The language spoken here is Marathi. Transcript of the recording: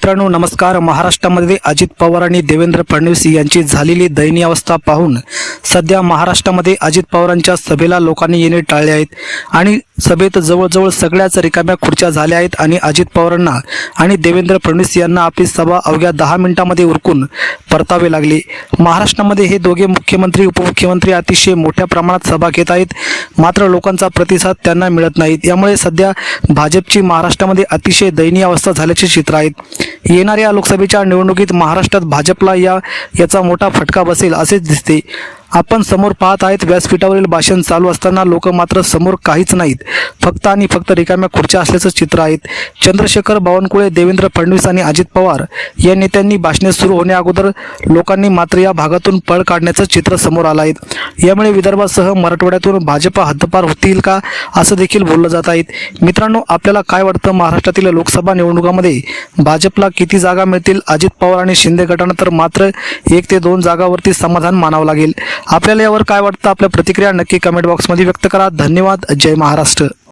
मित्रांनो नमस्कार. महाराष्ट्रामध्ये अजित पवार आणि देवेंद्र फडणवीस यांची झालेली दयनीय अवस्था पाहून सध्या महाराष्ट्रामध्ये अजित पवारांच्या सभेला लोकांनी येणे टाळले आहेत आणि सभेत जवळजवळ सगळ्याच रिकाम्या खुर्च्या झाल्या आहेत आणि अजित पवारांना आणि देवेंद्र फडणवीस यांना आपली सभा अवघ्या दहा मिनिटांमध्ये उरकून परतावे लागले. महाराष्ट्रामध्ये हे दोघे मुख्यमंत्री उपमुख्यमंत्री अतिशय मोठ्या प्रमाणात सभा घेत आहेत. मात्र लोकांचा प्रतिसाद त्यांना मिळत नाही. यामुळे सध्या भाजपची महाराष्ट्रामध्ये अतिशय दयनीय अवस्था झाल्याचे चित्र आहेत येणाऱ्या लोकसभेच्या निवडणुकीत महाराष्ट्रात भाजपला या याचा मोठा फटका बसेल असेच दिसते. आपण समोर पाहत आहेत व्यासपीठावरील भाषण चालू असताना लोक मात्र समोर काहीच नाहीत. फक्त आणि फक्त रिकाम्या खुर्च्या असल्याचं चित्र आहेत चंद्रशेखर बावनकुळे देवेंद्र फडणवीस आणि अजित पवार या नेत्यांनी भाषणे सुरू होण्या अगोदर लोकांनी मात्र या भागातून पळ काढण्याचं चित्र समोर आलं आहे. यामुळे विदर्भासह मराठवाड्यातून भाजपा हद्दपार होतील का असं देखील बोललं जात आहेत मित्रांनो आपल्याला काय वाटतं? महाराष्ट्रातील लोकसभा निवडणुकामध्ये भाजपला किती जागा मिळतील? अजित पवार आणि शिंदे गटानं तर मात्र एक ते दोन जागावरती समाधान मानावं लागेल. आपल्याला यावर काय वाटतं? आपल्या प्रतिक्रिया नक्की कमेंट बॉक्समध्ये व्यक्त करा. धन्यवाद. जय महाराष्ट्र.